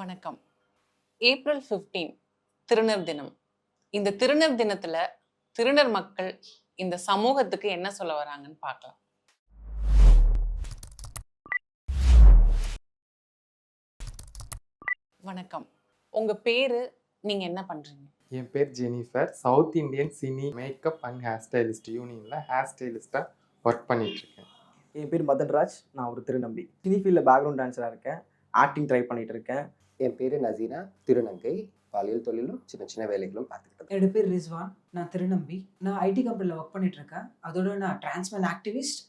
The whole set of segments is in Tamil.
வணக்கம். ஏப்ரல் 15 திருநர் தினம். இந்த திருநர் தினத்துல திருநர் மக்கள் இந்த சமூகத்துக்கு என்ன சொல்ல வராங்கன்னு பார்க்கலாம். வணக்கம். உங்க பேரு நீங்க என்ன பண்றீங்க? என் பேர் Jennifer. South Indian cine makeup and hair stylist யூனியனில் ஹேர் ஸ்டைலிஸ்ட்டாக ஒர்க் பண்ணிகிட்ருக்கேன் என் பேர் மதன்ராஜ். நான் ஒரு திருநம்பி. சினி ஃபீல்டில் பேக்ரவுண்ட் டான்ஸராக இருக்கேன். ஆக்டிங் ட்ரை பண்ணிட்டு இருக்கேன் என் பேர் நசீனா. திருநங்கை. பாலியல் தொழிலும் சின்ன சின்ன வேலைகளும் பார்த்துக்கிட்டு இருக்கேன். என்னோட பேர் ரிஸ்வான். நான் திருநம்பி. நான் ஐடி கம்பெனியில் ஒர்க் பண்ணிட்டு இருக்கேன் அதோட நான் transman activist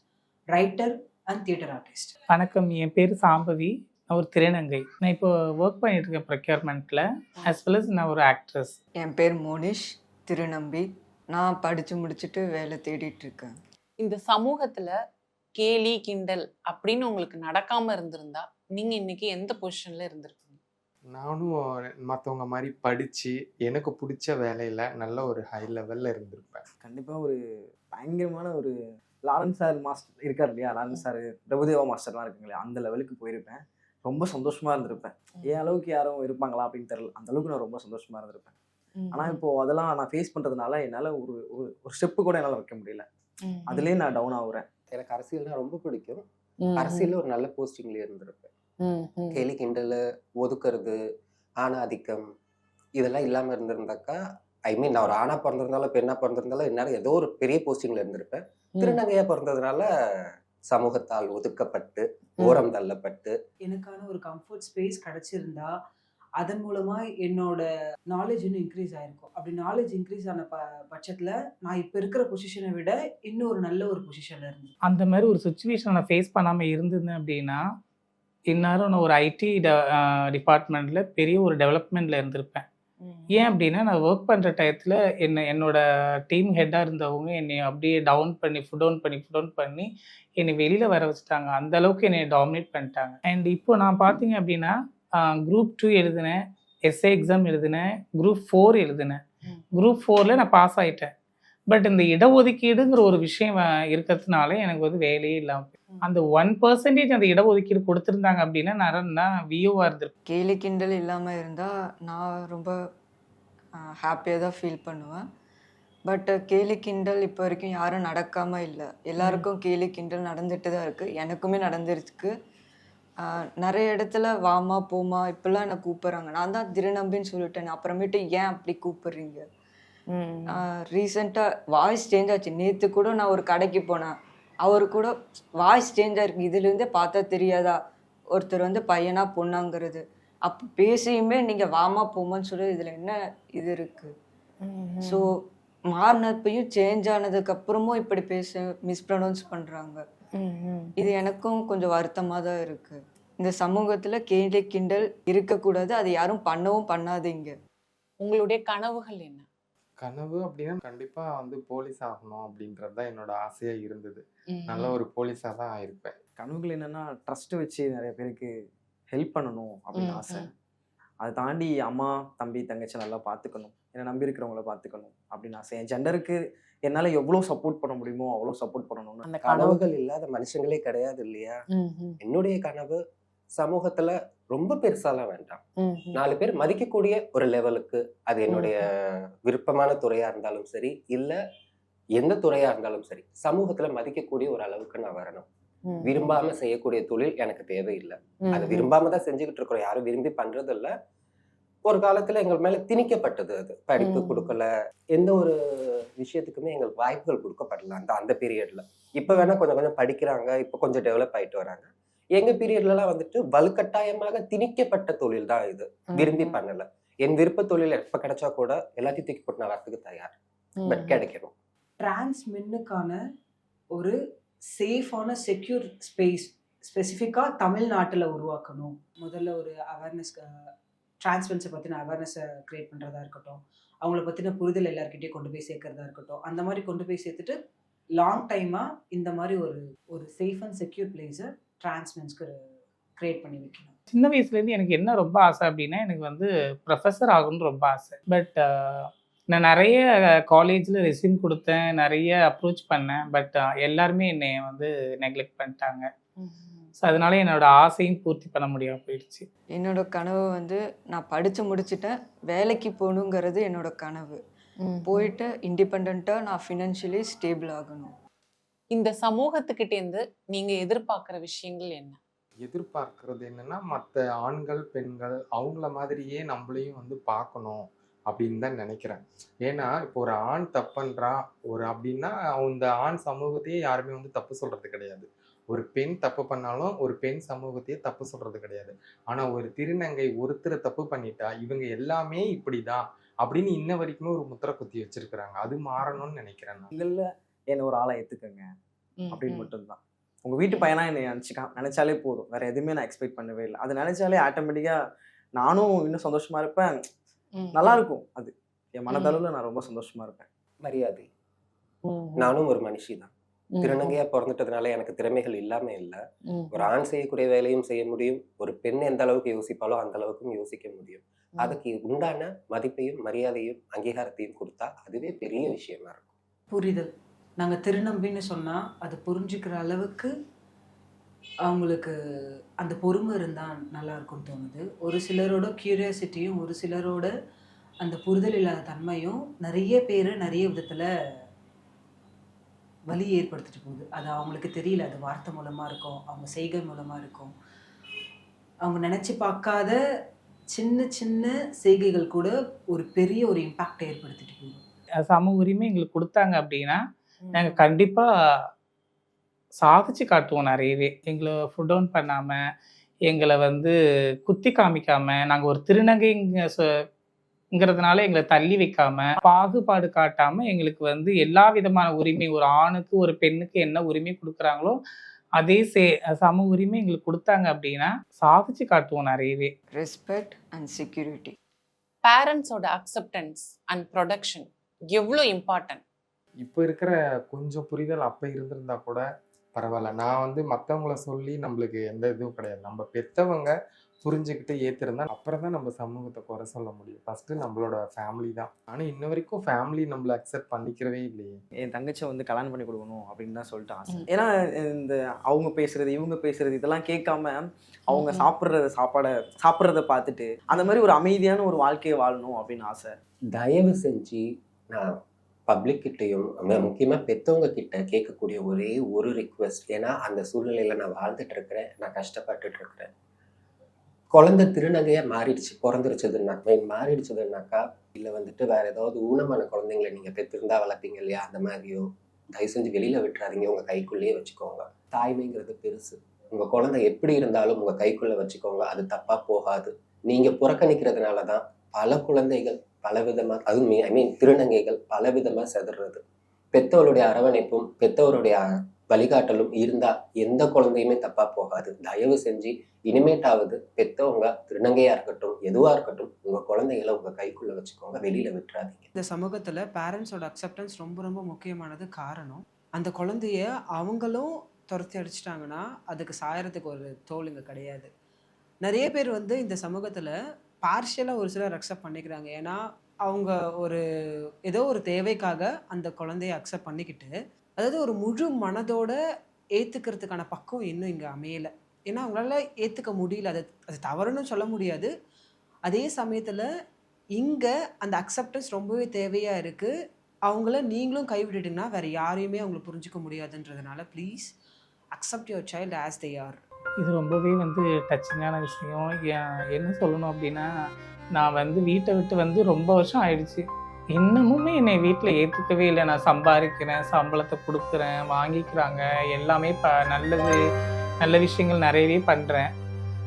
writer and theatre artist வணக்கம். என் பேர் சாம்பவி. நான் ஒரு திருநங்கை. நான் இப்போ ஒர்க் பண்ணிட்டு இருக்கேன் ப்ரொக்யூர்மெண்ட்டில் as well as நான் ஒரு ஆக்ட்ரஸ் என் பேர் மோனிஷ். திருநம்பி. நான் படித்து முடிச்சுட்டு வேலை தேடிட்டு இருக்கேன் இந்த சமூகத்துல கேலி கிண்டல் அப்படின்னு உங்களுக்கு நடக்காம இருந்திருந்தா நீங்க இன்னைக்கு எந்த பொசிஷன்ல இருந்திருப்பீங்க? நானும் மற்றவங்க மாதிரி படித்து எனக்கு பிடிச்ச வேலையில் நல்ல ஒரு ஹை லெவலில் இருந்திருப்பேன். கண்டிப்பாக ஒரு பயங்கரமான ஒரு லாரன்ஸ் சார் மாஸ்டர் இருக்கார் இல்லையா? லாரன்ஸ் சார் பிரபுதேவா மாஸ்டர்லாம் இருக்குங்களே அந்த லெவலுக்கு போயிருப்பேன். ரொம்ப சந்தோஷமாக இருந்திருப்பேன். என் அளவுக்கு யாரும் இருப்பாங்களா? அப்படின்னு தெரியல. அந்த அளவுக்கு நான் ரொம்ப சந்தோஷமாக இருந்திருப்பேன். ஆனால் இப்போ அதெல்லாம் நான் ஃபேஸ் பண்ணுறதுனால என்னால் ஒரு ஒரு ஒரு ஸ்டெப்பு கூட என்னால் வைக்க முடியல. அதுலேயே நான் டவுன் ஆகுறேன். எனக்கு அரசியல்னா ரொம்ப பிடிக்கும். அரசியல்ல ஒரு நல்ல போஸ்டிங்ல இருந்திருப்பேன். கேலி கிண்டல் ஒதுக்குறது ஆணாதிக்கம் இதெல்லாம் இல்லாம இருந்திருந்தாக்கா ஐ மீன் நான் ஒரு ஆணா பிறந்திருந்தாலும் பெண்ணா பிறந்திருந்தாலும் என்னால ஏதோ ஒரு பெரிய போஸ்டிங்ல இருந்திருப்பேன். திருநங்கையா பிறந்ததுனால சமூகத்தால் ஒதுக்கப்பட்டு ஓரம் தள்ளப்பட்டு. எனக்கான ஒரு கம்ஃபர்ட் ஸ்பேஸ் கிடைச்சிருந்தா அதன் மூலமா என்னோட நாலேஜ் இன்னும் இன்க்ரீஸ் ஆயிருக்கும். அப்படி நாலேஜ் இன்க்ரீஸ் ஆன ப பட்சத்தில் நான் இப்போ இருக்கிற பொசிஷனை விட இன்னும் ஒரு நல்ல ஒரு பொசிஷனில் இருந்தேன். அந்த மாதிரி ஒரு சுச்சுவேஷனை நான் ஃபேஸ் பண்ணாமல் இருந்திருந்தேன் அப்படின்னா இந்நேரம் நான் ஒரு ஐடி டிபார்ட்மெண்ட்டில் பெரிய ஒரு டெவலப்மெண்ட்டில் இருந்திருப்பேன். ஏன் அப்படின்னா நான் ஒர்க் பண்ணுற டயத்தில் என்ன என்னோட டீம் ஹெட்டாக இருந்தவங்க என்னை அப்படியே டவுன் பண்ணி ஃபுட் டவுன் பண்ணி ஃபுட் டவுன் பண்ணி என்னை வெளியில் வர வச்சுட்டாங்க. அந்த அளவுக்கு என்னை டாமினேட் பண்ணிட்டாங்க. அண்ட் இப்போ நான் பார்த்தீங்க அப்படின்னா குரூப் டூ எழுதினேன் எஸ்ஏ எக்ஸாம் எழுதினேன் குரூப் ஃபோர் எழுதினேன். குரூப் ஃபோரில் நான் பாஸ் ஆயிட்டேன். பட் இந்த இடஒதுக்கீடுங்கிற ஒரு விஷயம் இருக்கிறதுனால எனக்கு வந்து வேலையே இல்லாமல். அந்த ஒன் பர்சன்டேஜ் அந்த இடஒதுக்கீடு கொடுத்துருந்தாங்க அப்படின்னா நான் நான் வியூவாக இருந்திருப்பேன். கேலி கிண்டல் இல்லாமல் இருந்தால் நான் ரொம்ப ஹாப்பியாக தான் ஃபீல் பண்ணுவேன். பட் கேலி கிண்டல் இப்போ வரைக்கும் யாரும் நடக்காமல் இல்லை. எல்லாருக்கும் கேலி கிண்டல் நடந்துட்டு தான் இருக்குது எனக்குமே நடந்துருக்கு. நிறைய இடத்துல வாமா போமா இப்படிலாம் என்னை கூப்பிட்றாங்க. நான் தான் திருநம்பின்னு சொல்லிட்டேன் அப்புறமேட்டு ஏன் அப்படி கூப்பிடுறீங்க. ரீசெண்டாக வாய்ஸ் சேஞ்ச் ஆச்சு. நேற்று கூட நான் ஒரு கடைக்கு போனேன். அவர் கூட வாய்ஸ் சேஞ்ச் ஆயிருக்கு. இதுலேருந்தே பார்த்தா தெரியாதா? ஒருத்தர் வந்து பையனா பொண்ணாங்கிறது. அப்போ பேசியுமே நீங்கள் வாமா போமான்னு சொல்லி இதில் என்ன இது இருக்குது ஸோ மாறினப்பையும் சேஞ்ச் ஆனதுக்கு அப்புறமும் இப்படி பேச மிஸ்ப்ரொனவுன்ஸ் பண்ணுறாங்க. இது எனக்கும் கொஞ்சம் வருத்தமாக தான் இருக்குது இந்த சமூகத்தில் கேலி கிண்டல் இருக்கக்கூடாது. அது யாரும் பண்ணவும் பண்ணாதீங்க. உங்களுடைய கனவுகள் என்ன? கனவு அப்படின்னா கண்டிப்பாக வந்து போலீஸ் ஆகணும் அப்படின்றது தான் என்னோட ஆசையாக இருந்தது. நல்ல ஒரு போலீஸாக தான் ஆயிருப்பேன். கனவுகள் என்னென்னா ட்ரஸ்ட் வச்சு நிறைய பேருக்கு ஹெல்ப் பண்ணணும் அப்படின்னு ஆசை. அதை தாண்டி அம்மா தம்பி தங்கச்சி நல்லா பார்த்துக்கணும் என்னை நம்பி இருக்கிறவங்கள பார்த்துக்கணும் அப்படின்னு ஆசை. என் ஜெண்டருக்கு என்னால் எவ்வளோ சப்போர்ட் பண்ண முடியுமோ அவ்வளோ சப்போர்ட் பண்ணணும்னு. அந்த கனவு கனவுகள் இல்லாத மனுஷங்களே கிடையாது இல்லையா? என்னுடைய கனவு சமூகத்துல ரொம்ப பெருசாலாம் வேண்டாம். நாலு பேர் மதிக்கக்கூடிய ஒரு லெவலுக்கு அது என்னுடைய விருப்பமான துறையா இருந்தாலும் சரி இல்ல எந்த துறையா இருந்தாலும் சரி சமூகத்துல மதிக்கக்கூடிய ஒரு அளவுக்கு நான் வரணும். விரும்பாம செய்யக்கூடிய தொழில் எனக்கு தேவையில்லை. அது. விரும்பாம தான் செஞ்சுக்கிட்டு இருக்கிறோம். யாரும் விரும்பி பண்றது இல்ல ஒரு காலத்துல எங்கள் மேல திணிக்கப்பட்டது அது. படிப்பு. கொடுக்கல. எந்த ஒரு விஷயத்துக்குமே எங்களுக்கு வாய்ப்புகள் கொடுக்கப்படல அந்த அந்த பீரியட்ல இப்ப வேணா கொஞ்சம் கொஞ்சம் படிக்கிறாங்க. இப்ப கொஞ்சம் டெவலப் ஆயிட்டு வராங்க. எங்க பீரியட்ல எல்லாம் வந்துட்டு வலுக்கட்டாயமாக திணிக்கப்பட்ட தொழில் தான் இது விரும்பி. பண்ணல. என் விருப்ப தொழில் எப்ப கிடைச்சா கூட எல்லாத்தையும் தூக்கி போட்டு நான் வரத்துக்கு தயார். பட் கிடைக்கணும். டிரான்ஸ் மென்னுக்கான ஒரு சேஃபான செக்யூர் ஸ்பேஸ் ஸ்பெசிஃபிக்காக தமிழ்நாட்டில் உருவாக்கணும். முதல்ல ஒரு அவேர்னஸ் டிரான்ஸ்மென்ஸை பற்றின அவேர்னஸை க்ரியேட் பண்ணுறதா இருக்கட்டும். அவங்கள பற்றின புரிதல் எல்லாருக்கிட்டையும் கொண்டு போய் சேர்க்கறதா இருக்கட்டும். அந்த மாதிரி கொண்டு போய் சேர்த்துட்டு லாங் டைமாக இந்த மாதிரி ஒரு ஒரு சேஃப் அண்ட் செக்யூர் பிளேஸை டிரான்ஸ்மென்ஸ்க்கு க்ரியேட் பண்ணி வைக்கணும். சின்ன வயசுலேருந்து எனக்கு என்ன ரொம்ப ஆசை அப்படின்னா எனக்கு வந்து ப்ரொஃபஸர் ஆகணும்னு ரொம்ப ஆசை. பட் நான் நிறைய காலேஜில் ரெஸ்யூம் கொடுத்தேன் நிறைய அப்ரோச் பண்ணேன். பட் எல்லாருமே என்னை வந்து நெக்லெக்ட் பண்ணிட்டாங்க. ஸோ அதனால என்னோட ஆசையும் பூர்த்தி பண்ண முடியாமல் போயிடுச்சு. என்னோட கனவு வந்து நான் படித்து முடிச்சிட்டேன். வேலைக்கு போகணுங்கிறது என்னோட கனவு. போயிட்டு இண்டிபெண்ட்டாக நான் ஃபினான்ஷியலி ஸ்டேபிள் ஆகணும். இந்த சமூகத்துக்கிட்ட இருந்து நீங்க எதிர்பார்க்கிற விஷயங்கள் என்ன? எதிர்பார்க்கறது என்னன்னா மற்ற ஆண்கள் பெண்கள் அவங்கள மாதிரியே நம்மளையும் வந்து பார்க்கணும் அப்படின்னு தான் நினைக்கிறேன். ஏன்னா இப்போ ஒரு ஆண் தப்புன்றான் ஒரு அப்படின்னா அந்த ஆண் சமூகத்தையே யாருமே வந்து தப்பு சொல்றது கிடையாது. ஒரு பெண் தப்பு பண்ணாலும் ஒரு பெண் சமூகத்தையே தப்பு சொல்றது கிடையாது. ஆனா ஒரு திருநங்கை ஒருத்தரை தப்பு பண்ணிட்டா இவங்க எல்லாமே இப்படிதான் அப்படின்னு இன்ன வரைக்குமே ஒரு முத்திரை குத்தி வச்சிருக்கிறாங்க. அது மாறணும்னு நினைக்கிறேன் நான். என்னை ஒரு ஆளை ஏற்றுக்கங்க ம், அப்படின்னு. மட்டும்தான். உங்கள் வீட்டு பையனா என்னை நினச்சிக்கா நினச்சாலே போதும். வேற எதுவுமே நான் எக்ஸ்பெக்ட் பண்ணவே இல்லை. அது நினச்சாலே ஆட்டோமேட்டிக்காக நானும் இன்னும் சந்தோஷமா இருப்பேன். நல்லா இருக்கும் அது என் மனதளவில் நான் ரொம்ப சந்தோஷமா இருப்பேன். மரியாதை. நானும் ஒரு மனுஷி தான் திருநங்கையா பிறந்துட்டதுனால எனக்கு திறமைகள் இல்லாம இல்ல. ஒரு ஆண் செய்யக்கூடிய வேலையும் செய்ய முடியும். ஒரு பெண் எந்த அளவுக்கு யோசிப்பாலோ அந்த அளவுக்கும் யோசிக்க முடியும். அதுக்கு உண்டான மதிப்பையும் மரியாதையும் அங்கீகாரத்தையும் கொடுத்தா அதுவே பெரிய விஷயமா இருக்கும். புரிதல். நாங்கள் திருநம்பின்னு சொன்னால் அது புரிஞ்சுக்கிற அளவுக்கு அவங்களுக்கு அந்த பொறுமை இருந்தால் நல்லாயிருக்கும்னு தோணுது. ஒரு சிலரோட கியூரியாசிட்டியும் ஒரு சிலரோட அந்த புரிதல் இல்லாத தன்மையும் நிறைய பேர் நிறைய விதத்தில் வலி ஏற்படுத்திட்டு போகுது. அது அவங்களுக்கு தெரியல. அது வார்த்தை மூலமாக இருக்கும் அவங்க செய்கை மூலமாக இருக்கும். அவங்க நினச்சி பார்க்காத சின்ன சின்ன செய்கைகள் கூட ஒரு பெரிய ஒரு இம்பேக்ட் ஏற்படுத்திட்டு போகுது. சம உரிமை எங்களுக்கு கொடுத்தாங்க அப்படின்னா நாங்கள் கண்டிப்பாக சாதிச்சு காட்டுவோம் நிறையவே. எங்களை ஃபுட் டவுன் பண்ணாமல் எங்களை வந்து குத்தி காமிக்காம நாங்கள் ஒரு திருநங்கைங்க ங்கிறதுனால எங்களை தள்ளி வைக்காம பாகுபாடு காட்டாம எங்களுக்கு வந்து எல்லா விதமான உரிமை ஒரு ஆணுக்கு ஒரு பெண்ணுக்கு என்ன உரிமை கொடுக்குறாங்களோ அதே சே சம உரிமை எங்களுக்கு கொடுத்தாங்க அப்படின்னா சாதிச்சு காட்டுவோம் நிறையவே. ரெஸ்பெக்ட் அண்ட் செக்யூரிட்டி பேரண்ட்ஸோட அக்செப்டன்ஸ் அண்ட் ப்ரொடக்ஷன் எவ்வளோ இம்பார்ட்டன்ட் இப்போ இருக்கிற கொஞ்சம் புரிதல் அப்போ இருந்திருந்தா கூட பரவாயில்ல. நான் வந்து மற்றவங்கள சொல்லி நம்மளுக்கு எந்த இதுவும் கிடையாது. நம்ம பெற்றவங்க புரிஞ்சுக்கிட்டு ஏற்றிருந்தா அப்புறம் தான் நம்ம சமூகத்தை குறை சொல்ல முடியும். ஃபஸ்ட்டு நம்மளோட ஃபேமிலி தான். ஆனால் இன்ன வரைக்கும் ஃபேமிலி நம்மளை அக்செப்ட் பண்ணிக்கிறவே இல்லையே. என் தங்கச்சியை வந்து கல்யாணம் பண்ணி கொடுக்கணும் அப்படின்னு தான் சொல்லிட்டு ஆசை. ஏன்னா இந்த அவங்க பேசுறது இவங்க பேசுறது இதெல்லாம் கேட்காம அவங்க ம். சாப்பிட்ற சாப்பாடை சாப்பிட்றத பார்த்துட்டு அந்த மாதிரி ஒரு அமைதியான ஒரு வாழ்க்கையை வாழணும் அப்படின்னு ஆசை. தயவு செஞ்சு நான் பப்ளிக் கிட்டேயும் முக்கியமாக பெற்றவங்க கிட்ட கேட்கக்கூடிய ஒரே ஒரு ரிக்வெஸ்ட் ஏன்னா அந்த சூழ்நிலையில் நான் வாழ்ந்துட்டு இருக்கிறேன் நான் கஷ்டப்பட்டுட்டு இருக்கிறேன். குழந்தை திருநங்கையா மாறிடுச்சு பிறந்துருச்சதுன்னா மாறிடுச்சதுன்னாக்கா இல்லை வந்துட்டு வேறு ஏதாவது ஊனமான குழந்தைங்களை நீங்கள் பெற்றிருந்தா வளர்ப்பீங்க இல்லையா? அந்த மாதிரியோ தயவு செஞ்சு வெளியில் விட்டுறாதீங்க. உங்கள் கைக்குள்ளேயே வச்சுக்கோங்க. தாய்மைங்கிறது பெருசு. உங்கள் குழந்தை எப்படி இருந்தாலும் உங்கள் கைக்குள்ளே வச்சுக்கோங்க. அது தப்பாக போகாது. நீங்கள் புறக்கணிக்கிறதுனால தான் பல குழந்தைகள் பலவிதமா அதுவும் ஐ மீன் திருநங்கைகள் பலவிதமாக செதறது. பெற்றவருடைய அரவணைப்பும் பெற்றவருடைய வழிகாட்டலும் இருந்தால் எந்த குழந்தையுமே தப்பாக போகாது. தயவு செஞ்சு இனிமேட்டாவது பெற்றவங்க திருநங்கையாக இருக்கட்டும் எதுவாக இருக்கட்டும் உங்கள் குழந்தைகளை உங்கள் கைக்குள்ளே வச்சுக்கோங்க வெளியில் விட்டுறாதீங்க. இந்த சமூகத்தில் பேரண்ட்ஸோட அக்செப்டன்ஸ் ரொம்ப ரொம்ப முக்கியமானது காரணம். அந்த குழந்தைய அவங்களும் துரத்தி அடிச்சிட்டாங்கன்னா அதுக்கு சாயறதுக்கு ஒரு தோல் இங்கே கிடையாது. நிறைய பேர் வந்து இந்த சமூகத்தில் பார்ஷியலாக ஒரு சிலர் அக்செப்ட் பண்ணிக்கிறாங்க. ஏன்னா அவங்க ஒரு ஏதோ ஒரு தேவைக்காக அந்த குழந்தைய அக்செப்ட் பண்ணிக்கிட்டு அதாவது ஒரு முழு மனதோட ஏற்றுக்கிறதுக்கான பக்குவம் இன்னும் இங்கே அமையலை. ஏன்னா அவங்களால ஏற்றுக்க முடியல. அது அது தவறுன்னு சொல்ல முடியாது. அதே சமயத்தில் இங்கே அந்த அக்செப்டன்ஸ் ரொம்பவே தேவையாக இருக்குது அவங்கள நீங்களும் கைவிட்டுட்டிங்கன்னா வேறு யாரையுமே அவங்கள புரிஞ்சுக்க முடியாதுன்றதுனால please accept your child as they are இது ரொம்பவே வந்து டச்சிங்கான விஷயம். ஏன் என்ன சொல்லணும் அப்படின்னா நான் வந்து வீட்டை விட்டு வந்து ரொம்ப வருஷம் ஆயிடுச்சு. இன்னமுமே என்னை வீட்டில் ஏற்றுக்கவே இல்லை. நான் சம்பாதிக்கிறேன் சம்பளத்தை கொடுக்குறேன் வாங்கிக்கிறாங்க எல்லாமே ப நல்லது நல்ல விஷயங்கள் நிறையவே பண்ணுறேன்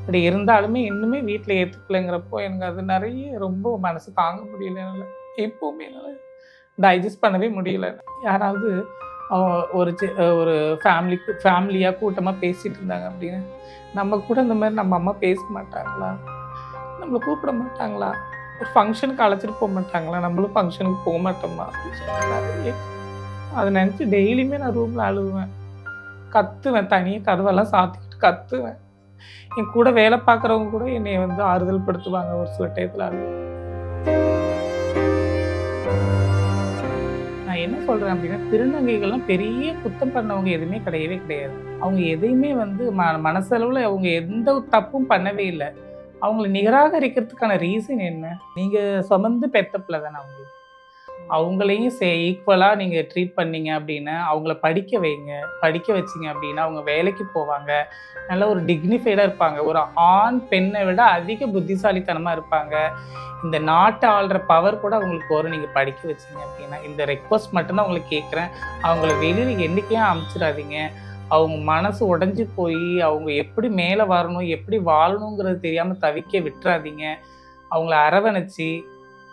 அப்படி இருந்தாலுமே இன்னுமே வீட்டில் ஏற்றுக்கலைங்கிறப்போ எனக்கு அது நிறைய ரொம்ப மனசு தாங்க முடியல என்னால். எப்போவுமே என்னால் டைஜஸ்ட் பண்ணவே முடியல. யாராவது ஒரு ஒரு ஃபேமிலி ஃபேமிலியாக கூட்டமாக பேசிகிட்டு இருந்தாங்க அப்படின்னு. நம்ம கூட இந்த மாதிரி நம்ம அம்மா பேச மாட்டாங்களா? நம்மளை கூப்பிட மாட்டாங்களா? ஒரு ஃபங்க்ஷனுக்கு அழைச்சிட்டு போக மாட்டாங்களா? நம்மளும் ஃபங்க்ஷனுக்கு போக மாட்டோமா? அப்படின்னு அதை நினச்சி டெய்லியுமே நான் ரூமில் அழுவேன். கத்துவேன் தனியாக கதவெல்லாம் சாத்திக்கிட்டு கத்துவேன். என் கூட வேலை பார்க்குறவங்க கூட என்னை வந்து ஆறுதல் படுத்துவாங்க ஒரு சில டயத்தில் அழுவேன். என்ன சொல்றேன் அப்படின்னா திருநங்கைகள்லாம் பெரிய குத்தம் பண்ணவங்க எதுவுமே கிடையவே கிடையாது. அவங்க எதையுமே வந்து ம மனசளவில் அவங்க எந்த தப்பும் பண்ணவே இல்லை. அவங்களை நிராகரிக்கிறதுக்கான ரீசன் என்ன? நீங்கள் சுமந்து பெத்த பிள்ளை தானே அவங்களுக்கு அவங்களையும் சே ஈக்குவலாக நீங்கள் ட்ரீட் பண்ணீங்க அப்படின்னா அவங்கள படிக்க வைங்க. படிக்க வச்சிங்க அப்படின்னா அவங்க வேலைக்கு போவாங்க. நல்ல ஒரு டிக்னிஃபைடாக இருப்பாங்க. ஒரு ஆண் பெண்ணை விட அதிக புத்திசாலித்தனமாக இருப்பாங்க. இந்த நாட்டை ஆள்ற பவர் கூட அவங்களுக்கு வரும். நீங்கள் படிக்க வச்சிங்க அப்படின்னா. இந்த ரெக்வஸ்ட் மட்டும்தான் உங்களுக்கு கேட்குறேன். அவங்கள வெளியில் என்றைக்கையும் அமுச்சிடாதீங்க. அவங்க மனசு உடஞ்சி போய் அவங்க எப்படி மேலே வரணும் எப்படி வாழணுங்கிறது தெரியாமல் தவிக்க விட்டுறாதீங்க. அவங்கள அரவணைச்சி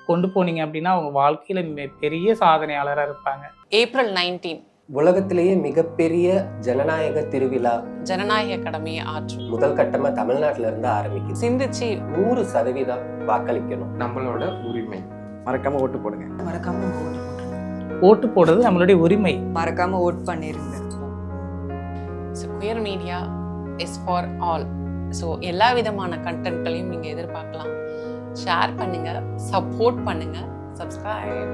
கொண்டு போனீங்க அப்படின்னா அவங்க வாழ்க்கையில் பெரிய சாதனையாளராக இருப்பாங்க. ஏப்ரல் நைன்டீன் உலகத்திலேயே மிகப்பெரிய ஜனநாயக திருவிழா. ஜனநாயக கடமையை ஆற்றும். முதல் கட்டமா தமிழ்நாட்டுல இருந்து ஆரம்பிக்குது. சிந்திச்சு. நூறு சதவீதம் வாக்களிக்கணும். நம்மளோட உரிமை. மறக்காம ஓட்டு போடுங்க. மறக்காம ஓட்டு ஓட்டு போடுறது நம்மளுடைய உரிமை. மறக்காம ஓட் பண்ணிருங்க so queer media is for all so எல்லா விதமான கண்டென்ட்களையும் நீங்கள் எதிர்பார்க்கலாம். ஷேர் பண்ணுங்கள் சப்போர்ட் பண்ணுங்கள் சப்ஸ்கிரைப்